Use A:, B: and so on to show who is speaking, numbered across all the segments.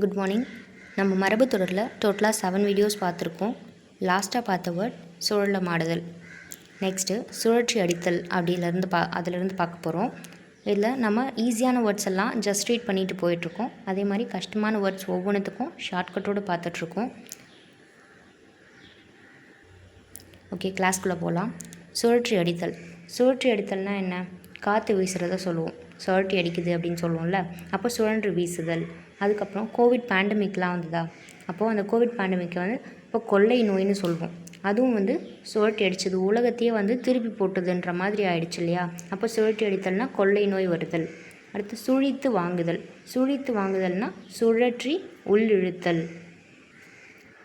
A: Good morning நம்ம மரபு தொடரில் டோட்டலாக செவன் வீடியோஸ் பார்த்துருக்கோம். லாஸ்ட்டாக பார்த்த வேர்ட் சுழலமாடுதல் நெக்ஸ்ட்டு சுழற்சி அடித்தல் அப்படிலேருந்து பா அதிலேருந்து பார்க்க போகிறோம் இதில் நம்ம ஈஸியான வேர்ட்ஸ் எல்லாம் ஜஸ்ட் ரீட் பண்ணிட்டு போயிட்டுருக்கோம். அதே மாதிரி கஷ்டமான வேர்ட்ஸ் ஒவ்வொன்றுத்துக்கும் ஷார்ட்கட்டோடு பார்த்துட்ருக்கோம். ஓகே கிளாஸ்க்குள்ளே போகலாம் சுழற்சி அடித்தல். சுழற்சி அடித்தல்னால் என்ன? காற்று வீசுகிறத சொல்லுவோம். சுழற்சி அடிக்குது அப்படின்னு சொல்லுவோம்ல. அப்போ சுழன்று வீசுதல். அதுக்கப்புறம் கோவிட் பேண்டமிக்லாம் வந்ததா? அப்போது அந்த கோவிட் பேண்டமிக்கை வந்து இப்போ கொள்ளை நோயின்னு சொல்லுவோம் அதுவும் வந்து சுழட்டி அடிச்சது. உலகத்தையே வந்து திருப்பி போட்டதுன்ற மாதிரி ஆயிடுச்சு இல்லையா? அப்போ சுழட்டி அடித்தல்னா கொள்ளை நோய் வருதல். அடுத்து சுழித்து வாங்குதல். சுழித்து வாங்குதல்னா சுழற்றி உள்ளிழுத்தல்.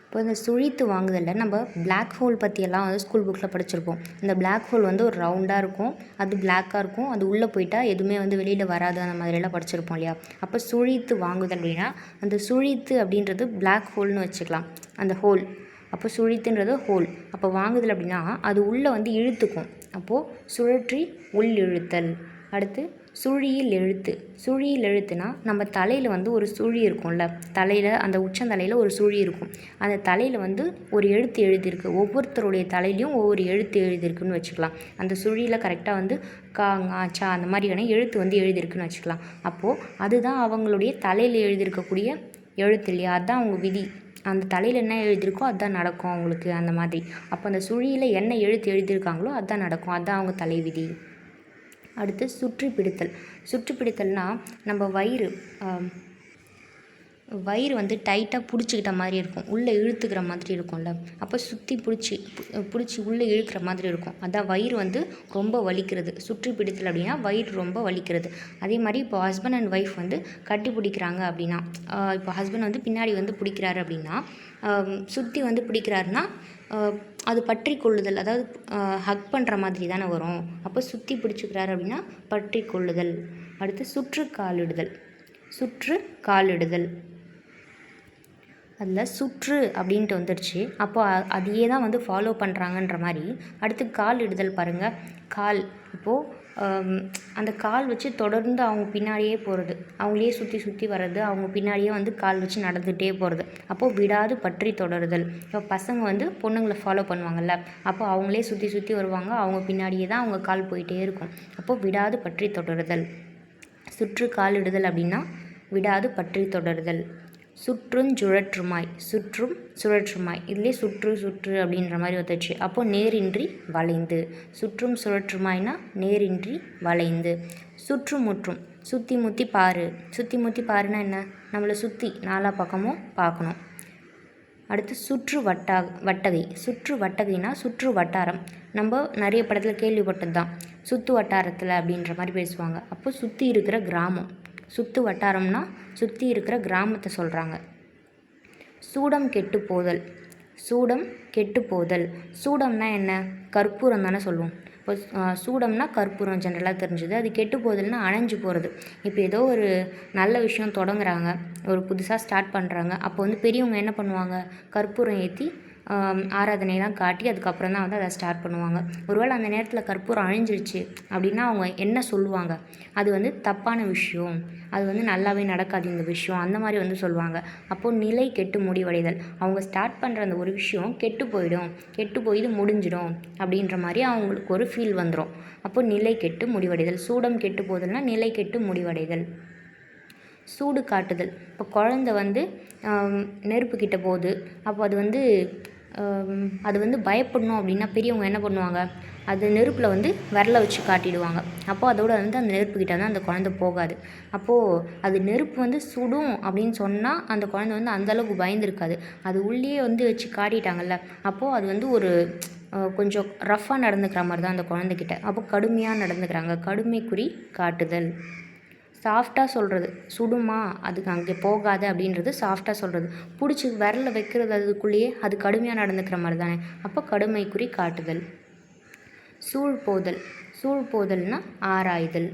A: இப்போ இந்த சுழித்து வாங்குதலில் நம்ம பிளாக் ஹோல் பற்றியெல்லாம் வந்து ஸ்கூல் புக்கில் படிச்சிருப்போம். இந்த பிளாக் ஹோல் வந்து ஒரு ரவுண்டாக இருக்கும் அது பிளாக்காக இருக்கும் அது உள்ளே போயிட்டால் எதுவுமே வந்து வெளியில் வராது அந்த மாதிரியெல்லாம் படிச்சிருப்போம் இல்லையா? அப்போ சுழித்து வாங்குதல் அப்படின்னா அந்த சுழித்து அப்படின்றது பிளாக் ஹோல்னு வச்சுக்கலாம் அந்த ஹோல் அப்போ சுழித்துன்றது ஹோல் அப்போ வாங்குதல் அப்படின்னா அது உள்ளே வந்து இழுத்துக்கும். அப்போது சுழற்றி உள் இழுத்தல். அடுத்து சுழியில் எழுத்து சுழியில் எழுத்துனா நம்ம தலையில் வந்து ஒரு சுழி இருக்கும்ல. தலையில் அந்த உச்சந்தலையில் ஒரு சுழி இருக்கும். அந்த தலையில் வந்து ஒரு எழுத்து எழுதியிருக்கு. ஒவ்வொருத்தருடைய தலையிலையும் ஒவ்வொரு எழுத்து எழுதியிருக்குன்னு வச்சுக்கலாம். அந்த சுழியில் கரெக்டாக வந்து கா சா அந்த மாதிரியான எழுத்து வந்து எழுதியிருக்குன்னு வச்சுக்கலாம். அப்போது அதுதான் அவங்களுடைய தலையில் எழுதியிருக்கக்கூடிய எழுத்து இல்லையா? அதுதான் அவங்க விதி. அந்த தலையில் என்ன எழுதியிருக்கோ அதுதான் நடக்கும் அவங்களுக்கு அந்த மாதிரி. அப்போ அந்த சுழியில் என்ன எழுத்து எழுதியிருக்காங்களோ அதுதான் நடக்கும். அதுதான் அவங்க தலைவிதி. அடுத்து சுற்றி பிடித்தல் சுற்றி பிடித்தல்னால் நம்ம வயிறு வயிறு வந்து டைட்டாக பிடிச்சிக்கிட்ட மாதிரி இருக்கும். உள்ளே இழுத்துக்கிற மாதிரி இருக்கும்ல. அப்போ சுற்றி பிடிச்சி பிடிச்சி உள்ளே இழுக்கிற மாதிரி இருக்கும். அதான் வயிறு வந்து ரொம்ப வலிக்கிறது. சுற்றி பிடித்தல் அப்படின்னா வயிறு ரொம்ப வலிக்கிறது. அதே மாதிரி இப்போ ஹஸ்பண்ட் அண்ட் ஒய்ஃப் வந்து கட்டி பிடிக்கிறாங்க அப்படின்னா இப்போ ஹஸ்பண்ட் வந்து பின்னாடி வந்து பிடிக்கிறாரு அப்படின்னா சுற்றி வந்து பிடிக்கிறாருன்னா அது பற்றி கொள்ளுதல் அதாவது ஹக் பண்ணுற மாதிரி தானே வரும். அப்போ சுற்றி பிடிச்சிக்கிறாரு அப்படின்னா பற்றி கொள்ளுதல். அடுத்து சுற்று காலிடுதல். சுற்று காலிடுதல். அதில் சுற்று அப்படின்ட்டு வந்துடுச்சு. அப்போ அதையே தான் வந்து ஃபாலோ பண்ணுறாங்கன்ற மாதிரி. அடுத்து கால் இடுதல் பாருங்கள் கால். இப்போது அந்த கால் வச்சு தொடர்ந்து அவங்க பின்னாடியே போகிறது அவங்களே சுற்றி சுற்றி வர்றது. அவங்க பின்னாடியே வந்து கால் வச்சு நடந்துகிட்டே போகிறது அப்போது விடாது பற்றி தொடருதல். இப்போ பசங்க வந்து பொண்ணுங்களை ஃபாலோ பண்ணுவாங்கல்ல. அப்போ அவங்களே சுற்றி சுற்றி வருவாங்க. அவங்க பின்னாடியே தான் அவங்க கால் போயிட்டே இருக்கும். அப்போது விடாது பற்றி தொடருதல். சுற்று கால் இடுதல் அப்படின்னா விடாது பற்றி தொடருதல். சுற்றும் சுழற்றுமாய் சுற்றும் சுழற்றுமாய். இதுலேயே சுற்று சுற்று அப்படின்ற மாதிரி வந்துச்சு அப்போ நேரின்றி வளைந்து. சுற்றும் சுழற்றுமாய்னா நேரின்றி வளைந்து. சுற்றுமுற்றும் சுற்றி முற்றி பாரு சுற்றி முற்றி பாருன்னா என்ன? நம்மளை சுற்றி நாலா பக்கமும் பார்க்கணும். அடுத்து சுற்று வட்டா வட்டகை சுற்று வட்டகைனா சுற்று வட்டாரம். நம்ம நிறைய படத்தில் கேள்விப்பட்டது தான் சுற்று வட்டாரத்தில் அப்படின்ற மாதிரி பேசுவாங்க. அப்போ சுற்றி இருக்கிற கிராமம். சுற்று வட்டாரம்னா சுற்றி இருக்கிற கிராமத்தை சொல்கிறாங்க சூடம் கெட்டு போதல். சூடம் கெட்டு போதல். சூடம்னா என்ன? கற்பூரம் தானே சொல்லுவோம். இப்போ சூடம்னா கற்பூரம் ஜென்ரலாக தெரிஞ்சுது. அது கெட்டு போதல்னா அணைஞ்சு போகிறது இப்போ ஏதோ ஒரு நல்ல விஷயம் தொடங்குறாங்க. ஒரு புதுசாக ஸ்டார்ட் பண்ணுறாங்க அப்போ வந்து பெரியவங்க என்ன பண்ணுவாங்க? கற்பூரம் ஏற்றி ஆராதனைலாம் காட்டி அதுக்கப்புறம் தான் வந்து அதை ஸ்டார்ட் பண்ணுவாங்க. ஒருவேளை அந்த நேரத்தில் கற்பூரம் அழிஞ்சிருச்சு அப்படின்னா அவங்க என்ன சொல்லுவாங்க? அது வந்து தப்பான விஷயம். அது வந்து நல்லாவே நடக்காது இந்த விஷயம். அந்த மாதிரி வந்து சொல்லுவாங்க. அப்போது நிலை கெட்டு முடிவடைதல். அவங்க ஸ்டார்ட் பண்ணுற அந்த ஒரு விஷயம் கெட்டு போயிடும். கெட்டு போய் இது முடிஞ்சிடும் அப்படின்ற மாதிரி அவங்களுக்கு ஒரு ஃபீல் வந்துடும் அப்போ நிலை கெட்டு முடிவடைதல். சூடம் கெட்டு போதல்னா நிலை கெட்டு முடிவடைதல். சூடு காட்டுதல். இப்போ குழந்த வந்து நெருப்பு கிட்ட போகுது. அப்போ அது வந்து அது வந்து பயப்படணும் அப்படின்னா பெரியவங்க என்ன பண்ணுவாங்க? அது நெருப்பில் வந்து விரல வச்சு காட்டிடுவாங்க. அப்போது அதோட வந்து அந்த நெருப்பு தான் அந்த குழந்த போகாது. அப்போது அது நெருப்பு வந்து சுடும் அப்படின்னு சொன்னால் அந்த குழந்த வந்து அந்தளவுக்கு பயந்துருக்காது. அது உள்ளேயே வந்து வச்சு காட்டிட்டாங்கல்ல அப்போது அது வந்து ஒரு கொஞ்சம் ரஃப்பாக நடந்துக்கிற மாதிரி தான் அந்த குழந்தைகிட்ட. அப்போ கடுமையாக நடந்துக்கிறாங்க. கடுமை குறி காட்டுதல். சாஃப்டாக சொல்கிறது சுடுமா? அதுக்கு அங்கே போகாது அப்படின்றது சாஃப்டாக சொல்கிறது பிடிச்சி விரல வைக்கிறது அதுக்குள்ளேயே அது கடுமையாக நடந்துக்கிற மாதிரி தானே? அப்போ கடுமைக்குறி காட்டுதல். சூழ்போதல் சூழ்போதல்னா ஆராய்தல்.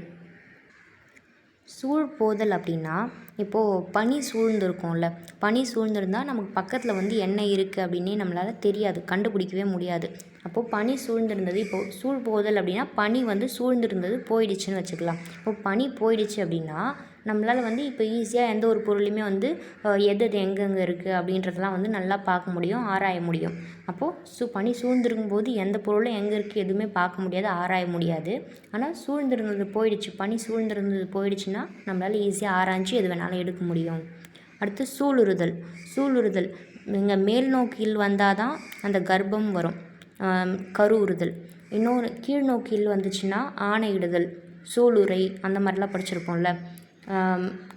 A: சூழ்போதல் அப்படின்னா இப்போது பனி சூழ்ந்திருக்கும்ல. பனி சூழ்ந்திருந்தால் நமக்கு பக்கத்தில் வந்து என்ன இருக்குது அப்படின்னே நம்மளால் தெரியாது. கண்டுபிடிக்கவே முடியாது. அப்போது பனி சூழ்ந்திருந்தது. இப்போது சூழ் போதல் அப்படின்னா பனி வந்து சூழ்ந்திருந்தது போயிடுச்சுன்னு வச்சுக்கலாம். இப்போ பனி போயிடுச்சு அப்படின்னா நம்மளால் வந்து இப்போ ஈஸியாக எந்த ஒரு பொருளையுமே வந்து எது எது எங்கெங்கே இருக்குது அப்படின்றதெல்லாம் வந்து நல்லா பார்க்க முடியும் ஆராய முடியும். அப்போது சு பனி சூழ்ந்திருக்கும் போது எந்த பொருளும் எங்கே இருக்குது எதுவுமே பார்க்க முடியாது ஆராய முடியாது. ஆனால் சூழ்ந்திருந்தது போயிடுச்சு பனி சூழ்ந்திருந்தது போயிடுச்சுன்னா நம்மளால் ஈஸியாக ஆராய்ஞ்சு எது வேணாலும் எடுக்க முடியும். அடுத்து சூளுறுதல். சூளுறுதல். இங்கே மேல் நோக்கில் வந்தால் தான் அந்த கர்ப்பம் வரும். கருவுறுதல். இன்னொன்று இன்னொரு கீழ் நோக்கில் வந்துச்சுன்னா ஆணையிடுதல் சூளுரை அந்த மாதிரிலாம் படிச்சிருப்போம்ல.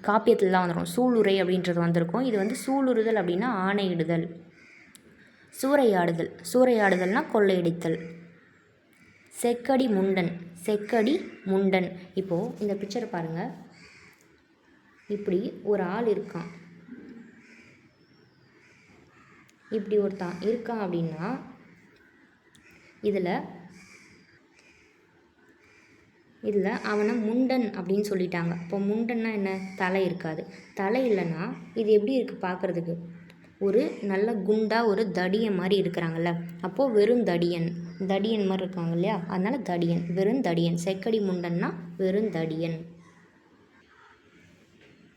A: காப்பியத்திலலாம் வந்துடும் சூளுரை அப்படின்றது வந்திருக்கும். இது வந்து சூளுறுதல் அப்படின்னா ஆணையிடுதல். சூறையாடுதல். சூறையாடுதல்னால் கொள்ளையடித்தல். செக்கடி முண்டன். செக்கடி முண்டன். இப்போது இந்த பிக்சரை பாருங்கள் இப்படி ஒரு ஆள் இருக்கான். இப்படி ஒருத்தான் இருக்கான் அப்படின்னா இதில் இதில் அவனை முண்டன் அப்படின்னு சொல்லிட்டாங்க. இப்போ முண்டன்னா என்ன? தலை இருக்காது. தலை இல்லைன்னா இது எப்படி இருக்குது பார்க்குறதுக்கு? ஒரு நல்ல குண்டாக ஒரு தடியன் மாதிரி இருக்கிறாங்கல்ல. அப்போது வெறும் தடியன். தடியன் மாதிரி இருக்காங்க இல்லையா? அதனால் தடியன். வெறும் தடியன். செக்கடி முண்டன்னா வெறும் தடியன்.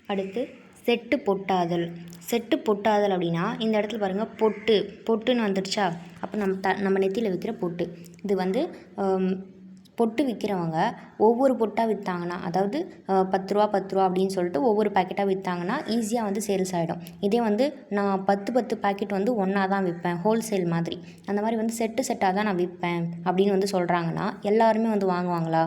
A: அடுத்து செட்டு பொட்டாதல். செட்டு பொட்டாதல் அப்படின்னா இந்த இடத்துல பாருங்கள் பொட்டு. பொட்டுன்னு வந்துடுச்சா? அப்போ நம்ம த நம்ம நெத்தியில் வைக்கிற பொட்டு. இது வந்து பொட்டு விற்கிறவங்க ஒவ்வொரு பொட்டாக விற்றாங்கன்னா அதாவது பத்து ரூபா பத்து ரூபா அப்படின்னு சொல்லிட்டு ஒவ்வொரு பேக்கெட்டாக விற்றாங்கன்னா ஈஸியாக வந்து சேல்ஸ் ஆகிடும் இதே வந்து நான் பத்து பத்து பேக்கெட் வந்து ஒன்றா தான் விற்பேன் ஹோல்சேல் மாதிரி. அந்த மாதிரி வந்து செட்டு செட்டாக தான் நான் விற்பேன் அப்படின்னு வந்து சொல்கிறாங்கன்னா எல்லாருமே வந்து வாங்குவாங்களா?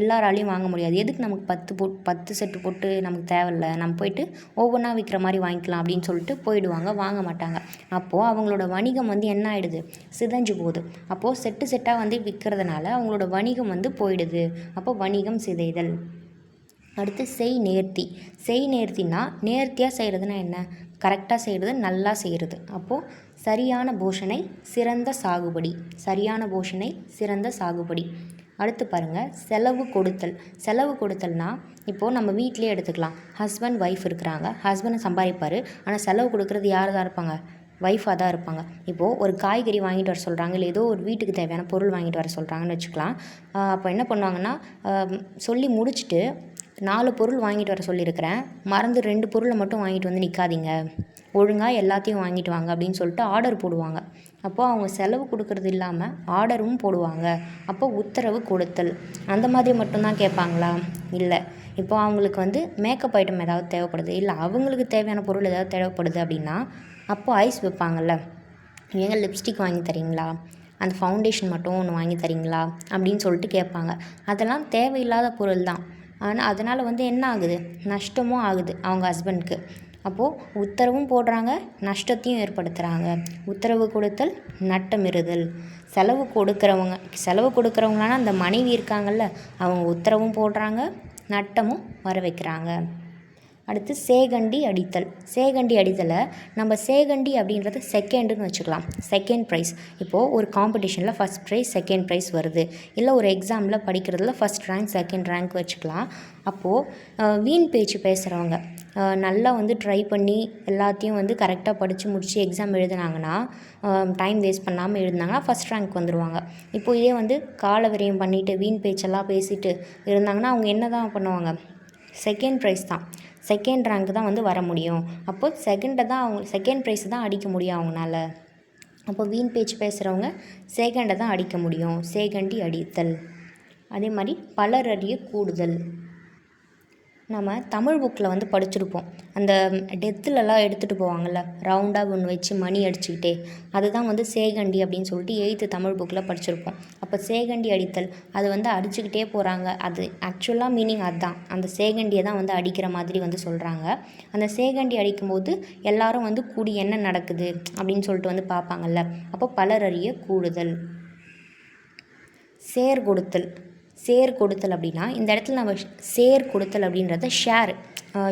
A: எல்லாராலையும் வாங்க முடியாது. எதுக்கு நமக்கு பத்து பொ பத்து செட்டு போட்டு நமக்கு தேவையில்ல? நம்ம போயிட்டு ஒவ்வொன்றா விற்கிற மாதிரி வாங்கிக்கலாம் அப்படின்னு சொல்லிட்டு போயிடுவாங்க. வாங்க மாட்டாங்க. அப்போது அவங்களோட வணிகம் வந்து என்ன ஆகிடுது சிதைஞ்சு போகுது. அப்போது செட்டு செட்டாக வந்து விற்கிறதுனால அவங்களோட வணிகம் வந்து போயிடுது. அப்போது வணிகம் சிதைதல். அடுத்து செய் நேர்த்தி. செய் நேர்த்தினா நேர்த்தியாக செய்கிறதுனா என்ன? கரெக்டாக செய்கிறது நல்லா செய்கிறது அப்போது சரியான போஷனை சிறந்த சாகுபடி. சரியான போஷனை சிறந்த சாகுபடி. அடுத்து பாருங்கள் செலவு கொடுத்தல். செலவு கொடுத்தல்னா இப்போது நம்ம வீட்டிலே எடுத்துக்கலாம். ஹஸ்பண்ட் ஒய்ஃப் இருக்கிறாங்க. ஹஸ்பண்ட் சம்பாதிப்பார். ஆனால் செலவு கொடுக்குறது யார் தான் இருப்பாங்க ஒய்ஃபாக தான் இருப்பாங்க. இப்போது ஒரு காய்கறி வாங்கிட்டு வர சொல்கிறாங்க இல்லை ஏதோ ஒரு வீட்டுக்கு தேவையான பொருள் வாங்கிட்டு வர சொல்கிறாங்கன்னு வச்சுக்கலாம். அப்போ என்ன பண்ணுவாங்கன்னா சொல்லி முடிச்சுட்டு நாலு பொருள் வாங்கிட்டு வர சொல்லியிருக்கிறேன். மறந்து ரெண்டு பொருளை மட்டும் வாங்கிட்டு வந்து நிற்காதீங்க ஒழுங்காக எல்லாத்தையும் வாங்கிட்டு வாங்க அப்படின்னு சொல்லிட்டு ஆர்டர் போடுவாங்க. அப்போது அவங்க செலவு கொடுக்குறது இல்லாமல் ஆர்டரும் போடுவாங்க. அப்போ உத்தரவு கொடுத்தல். அந்த மாதிரி மட்டும்தான் கேட்பாங்களா? இல்லை. இப்போ அவங்களுக்கு வந்து மேக்கப் ஐட்டம் ஏதாவது தேவைப்படுது. இல்லை அவங்களுக்கு தேவையான பொருள் ஏதாவது தேவைப்படுது அப்படின்னா அப்போது ஐஸ் வைப்பாங்கள்ல ஏங்க லிப்ஸ்டிக் வாங்கி தரீங்களா? அந்த ஃபவுண்டேஷன் மட்டும் ஒன்று வாங்கி தரீங்களா? அப்படின்னு சொல்லிட்டு கேட்பாங்க. அதெல்லாம் தேவையில்லாத பொருள் தான். ஆனால் அதனால் வந்து என்ன ஆகுது? நஷ்டமும் ஆகுது அவங்க ஹஸ்பண்ட்க்கு அப்போது உத்தரவும் போடுறாங்க நஷ்டத்தையும் ஏற்படுத்துகிறாங்க உத்தரவு கொடுத்தல் நட்டமிறுதல் செலவு கொடுக்குறவங்க செலவு கொடுக்குறவங்களான அந்த மனைவி இருக்காங்கல்ல அவங்க உத்தரவும் போடுறாங்க நட்டமும் வர வைக்கிறாங்க அடுத்து சேகண்டி அடித்தல். சேகண்டி அடித்தலை நம்ம சேகண்டி அப்படின்றது செகண்டுன்னு வச்சுக்கலாம். செகண்ட் ப்ரைஸ் இப்போது ஒரு காம்படிஷனில் ஃபஸ்ட் ப்ரைஸ் செகண்ட் ப்ரைஸ் வருது. இல்லை ஒரு எக்ஸாமில் படிக்கிறதுல ஃபஸ்ட் ரேங்க் செகண்ட் ரேங்க் வச்சுக்கலாம். அப்போது வீண் பேச்சு பேசுகிறவங்க நல்லா வந்து ட்ரை பண்ணி எல்லாத்தையும் வந்து கரெக்டாக படித்து முடித்து எக்ஸாம் எழுதுனாங்கன்னா டைம் வேஸ்ட் பண்ணாமல் எழுதுனாங்கன்னா ஃபஸ்ட் ரேங்க் வந்துடுவாங்க இப்போ இதே வந்து கால விரயம் பண்ணிவிட்டு வீண் பேச்செல்லாம் பேசிட்டு இருந்தாங்கன்னா அவங்க என்ன தான் பண்ணுவாங்க? செகண்ட் ப்ரைஸ் தான். செகண்ட் ரேங்க் தான் வந்து வர முடியும். அப்போது செகண்டை தான் அவங்க செகண்ட் ப்ரைஸ் தான் அடிக்க முடியும் அவங்களால அப்போ வீண் பேச்சு பேசுகிறவங்க செகண்டை தான் அடிக்க முடியும். சேகண்டி அடித்தல். அதே மாதிரி பலர் அறிய கூடுதல். நம்ம தமிழ் புக்கில் வந்து படிச்சிருப்போம். அந்த டெத்துலலாம் எடுத்துகிட்டு போவாங்கள்ல ரவுண்டாக ஒன்று வச்சு மணி அடிச்சுக்கிட்டே அதுதான் வந்து சேகண்டி அப்படின்னு சொல்லிட்டு எயித்து தமிழ் புக்கில் படிச்சிருப்போம். அப்போ சேகண்டி அடித்தல் அது வந்து அடிச்சுக்கிட்டே போகிறாங்க அது ஆக்சுவலாக மீனிங் அதுதான் அந்த சேகண்டியை தான் வந்து அடிக்கிற மாதிரி வந்து சொல்கிறாங்க அந்த சேகண்டி அடிக்கும்போது எல்லாரும் வந்து கூடி என்ன நடக்குது அப்படின்னு சொல்லிட்டு வந்து பார்ப்பாங்கல்ல. அப்போ பலர் அறிய கூடுதல். சேர் கொடுத்தல். சேர் கொடுத்தல் அப்படின்னா இந்த இடத்துல நம்ம சேர் கொடுத்தல் அப்படின்றத ஷேர்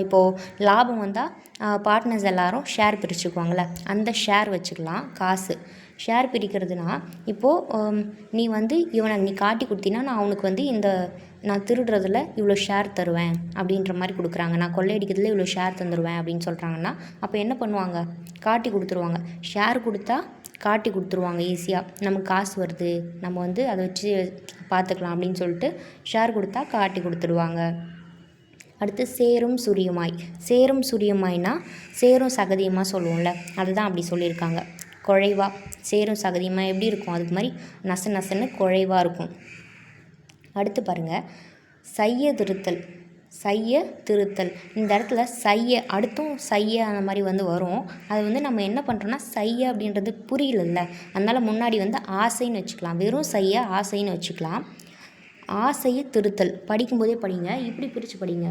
A: இப்போது லாபம் வந்தால் பார்ட்னர்ஸ் எல்லாரும் ஷேர் பிரிச்சுக்குவாங்களே அந்த ஷேர் வச்சுக்கலாம் காசு. ஷேர் பிரிக்கிறதுனா இப்போது நீ வந்து இவனை நீ காட்டி கொடுத்தினா நான் அவனுக்கு வந்து இந்த நான் திருடுறதில் இவ்வளோ ஷேர் தருவேன் அப்படின்ற மாதிரி கொடுக்குறாங்க. நான் கொள்ளையடிக்கிறதுல இவ்வளோ ஷேர் தந்துடுவேன் அப்படின்னு சொல்கிறாங்கன்னா அப்போ என்ன பண்ணுவாங்க? காட்டி கொடுத்துருவாங்க. ஷேர் கொடுத்தா காட்டி கொடுத்துருவாங்க ஈஸியாக நமக்கு காசு வருது நம்ம வந்து அதை வச்சு பார்த்துக்கலாம் அப்படின்னு சொல்லிட்டு ஷேர் கொடுத்தா காட்டி கொடுத்துருவாங்க அடுத்து சேரும் சுரியமாய். சேரும் சுரியமாய்னா சேரும் சகதியமாக சொல்லுவோம்ல அதுதான் அப்படி சொல்லியிருக்காங்க. குழைவா. சேரும் சகதியமாக எப்படி இருக்கும்? அதுக்கு மாதிரி நச நசன்னு குழைவாக இருக்கும். அடுத்து பாருங்கள் சைய திருத்தல் சைய திருத்தல். இந்த இடத்துல சைய அடுத்தும் சைய அந்த மாதிரி வந்து வரும். அது வந்து நம்ம என்ன பண்ணுறோன்னா சைய அப்படின்றது புரியலல்ல. அதனால் முன்னாடி வந்து ஆசைன்னு வச்சுக்கலாம். வெறும் சைய ஆசைன்னு வச்சுக்கலாம். ஆசையை திருத்தல். படிக்கும்போதே படிங்க. இப்படி பிரித்து படிங்க.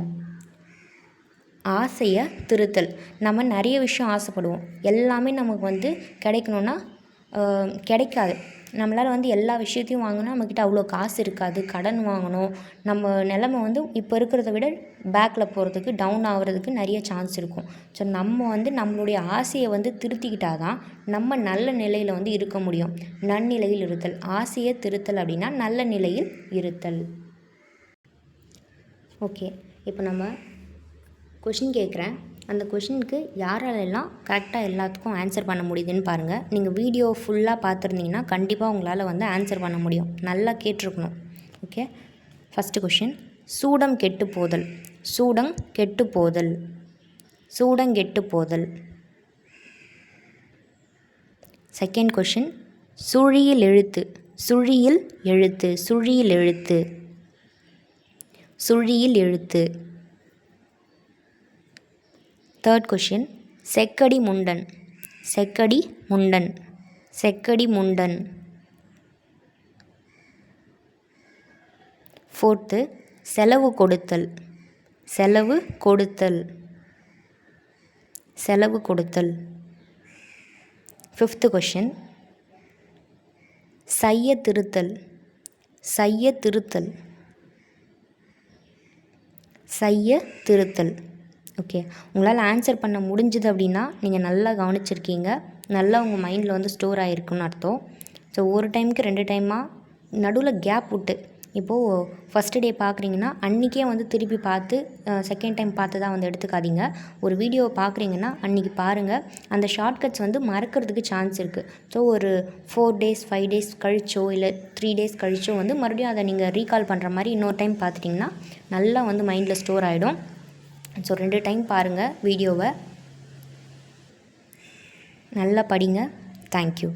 A: ஆசையை திருத்தல். நம்ம நிறைய விஷயம் ஆசைப்படுவோம். எல்லாமே நமக்கு வந்து கிடைக்கணுன்னா கிடைக்காது. நம்மளால் வந்து எல்லா விஷயத்தையும் வாங்கினா நம்மக்கிட்ட அவ்வளோ காசு இருக்காது கடன் வாங்கணும். நம்ம நிலமை வந்து இப்போ இருக்கிறத விட பேக்கில் போகிறதுக்கு டவுன் ஆகிறதுக்கு நிறைய சான்ஸ் இருக்கும். ஸோ நம்ம வந்து நம்மளுடைய ஆசையை வந்து திருத்திக்கிட்டால் தான் நம்ம நல்ல நிலையில் வந்து இருக்க முடியும். நன்னிலையில் இருத்தல் ஆசையை திருத்தல் அப்படின்னா நல்ல நிலையில் இருத்தல். ஓகே இப்போ நம்ம கொஷின் கேட்குறேன். அந்த கொஷினுக்கு யாராலெல்லாம் கரெக்டாக எல்லாத்துக்கும் ஆன்சர் பண்ண முடியுதுன்னு பாருங்கள் நீங்கள் வீடியோ ஃபுல்லாக பார்த்துருந்தீங்கன்னா கண்டிப்பாக உங்களால் வந்து ஆன்சர் பண்ண முடியும். நல்லா கேட்டிருக்கணும். ஓகே? ஃபஸ்ட்டு கொஷின் சூடம் கெட்டு போதல். சூடங் கெட்டு போதல். சூடங்கெட்டு போதல். செகண்ட் கொஷின் சுழியில் எழுத்து. சுழியில் எழுத்து. சுழியில் எழுத்து. சுழியில் எழுத்து. தேர்ட் கொஷின் செக்கடி முண்டன். செக்கடி முண்டன். செக்கடி முண்டன். ஃபோர்த்து செலவு கொடுத்தல். செலவு கொடுத்தல். செலவு கொடுத்தல். ஃபிஃப்த்து கொஷின் சைய திருத்தல். சைய திருத்தல். சைய திருத்தல். ஓகே உங்களால் ஆன்சர் பண்ண முடிஞ்சுது அப்படின்னா நீங்கள் நல்லா கவனிச்சிருக்கீங்க. நல்லா உங்கள் மைண்டில் வந்து ஸ்டோர் ஆகிருக்குன்னு அர்த்தம். ஸோ ஒரு டைமுக்கு ரெண்டு டைமாக நடுவில் கேப் விட்டு இப்போது ஃபஸ்ட்டு டே பார்க்குறீங்கன்னா அன்றைக்கே வந்து திருப்பி பார்த்து செகண்ட் டைம் பார்த்து தான் வந்து எடுத்துக்காதீங்க. ஒரு வீடியோவை பார்க்குறீங்கன்னா அன்றைக்கி பாருங்கள் அந்த ஷார்ட்கட்ஸ் வந்து மறக்கிறதுக்கு சான்ஸ் இருக்குது ஸோ ஒரு ஃபோர் டேஸ் ஃபைவ் டேஸ் கழிச்சோ இல்லை த்ரீ டேஸ் கழிச்சோ வந்து மறுபடியும் அதை நீங்கள் ரீகால் பண்ணுற மாதிரி இன்னொரு டைம் பார்த்துட்டிங்கன்னா நல்லா வந்து மைண்டில் ஸ்டோர் ஆகிடும் ஸோ ரெண்டு டைம் பாருங்கள் வீடியோவை. நல்லா படிங்க. தேங்க்யூ